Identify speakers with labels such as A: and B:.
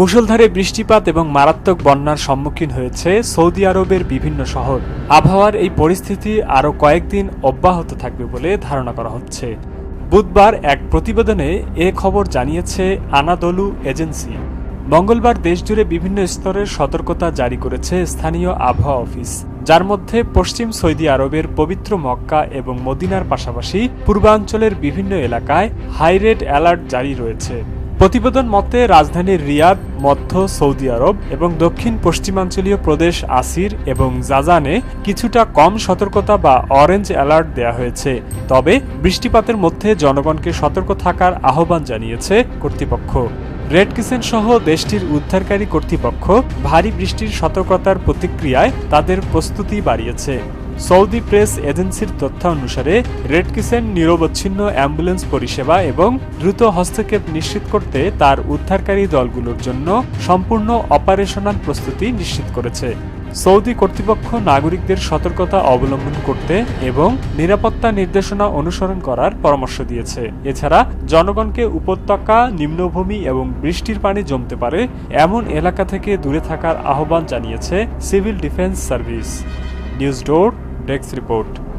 A: মুষলধারে বৃষ্টিপাত এবং মারাত্মক বন্যার সম্মুখীন হয়েছে সৌদি আরবের বিভিন্ন শহর। আবহাওয়ার এই পরিস্থিতি আরও কয়েকদিন অব্যাহত থাকবে বলে ধারণা করা হচ্ছে। বুধবার এক প্রতিবেদনে এ খবর জানিয়েছে আনাদলু এজেন্সি। মঙ্গলবার দেশজুড়ে বিভিন্ন স্তরের সতর্কতা জারি করেছে স্থানীয় আবহাওয়া অফিস। যার মধ্যে পশ্চিম সৌদি আরবের পবিত্র মক্কা এবং মদিনার পাশাপাশি পূর্বাঞ্চলের বিভিন্ন এলাকায় হাই রেড অ্যালার্ট জারি রয়েছে। প্রতিবেদন মতে রাজধানীর রিয়াদ, মধ্য সৌদি আরব এবং দক্ষিণ পশ্চিমাঞ্চলীয় প্রদেশ আসির এবং জাজানে কিছুটা কম সতর্কতা বা অরেঞ্জ অ্যালার্ট দেওয়া হয়েছে। তবে বৃষ্টিপাতের মধ্যে জনগণকে সতর্ক থাকার আহ্বান জানিয়েছে কর্তৃপক্ষ। রেড কিসেন সহ দেশটির উদ্ধারকারী কর্তৃপক্ষ ভারী বৃষ্টির সতর্কতার প্রতিক্রিয়ায় তাদের প্রস্তুতি বাড়িয়েছে। সৌদি প্রেস এজেন্সির তথ্য অনুসারে, রেড কিসেন নিরবচ্ছিন্ন অ্যাম্বুলেন্স পরিষেবা এবং দ্রুত হস্তক্ষেপ নিশ্চিত করতে তার উদ্ধারকারী দলগুলোর জন্য সম্পূর্ণ অপারেশনাল প্রস্তুতি নিশ্চিত করেছে। সৌদি কর্তৃপক্ষ নাগরিকদের সতর্কতা অবলম্বন করতে এবং নিরাপত্তা নির্দেশনা অনুসরণ করার পরামর্শ দিয়েছে। এছাড়া, জনগণকে উপত্যকা, নিম্নভূমি এবং বৃষ্টির পানি জমতে পারে এমন এলাকা থেকে দূরে থাকার আহ্বান জানিয়েছে civil defence service. News door desk report